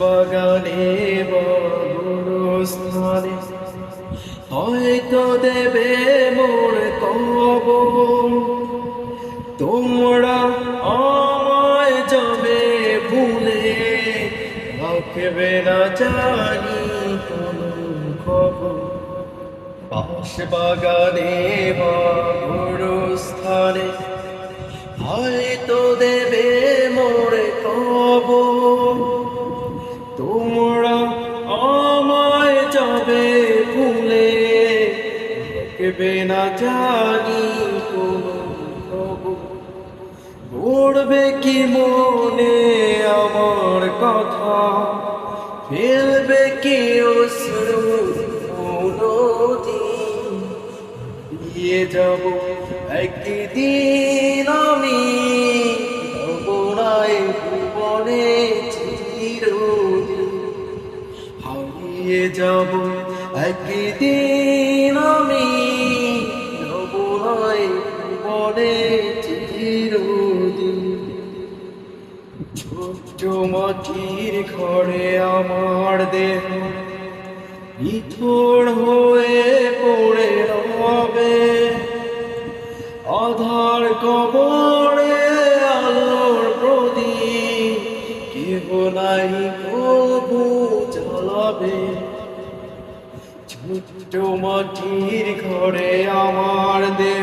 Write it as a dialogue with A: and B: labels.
A: বাগানে বড়স্থানে হয়তো দেবে তোমরা আমায় যাবে ভুলে রাখবে না জানি কোনো খবর। বাস বাগানে বা তোমরা আমায় যাবে ভুলে রাখবে না জানি কোনো পড়বে কি মনে আমার কথা ফেলবে কি অশ্রু নদী দিয়ে যাব একদিন আমি ভুবনে হারিয়ে যাব। একদিন আমি ভুবনে ছোট্ট মাটির ঘরে আমার দেহ। নিথর হয়ে পড়ে রবে। আধার কবরে নাই প্রভু জ্বালাবে। ছোট্ট মাটির ঘরে আমার দেহ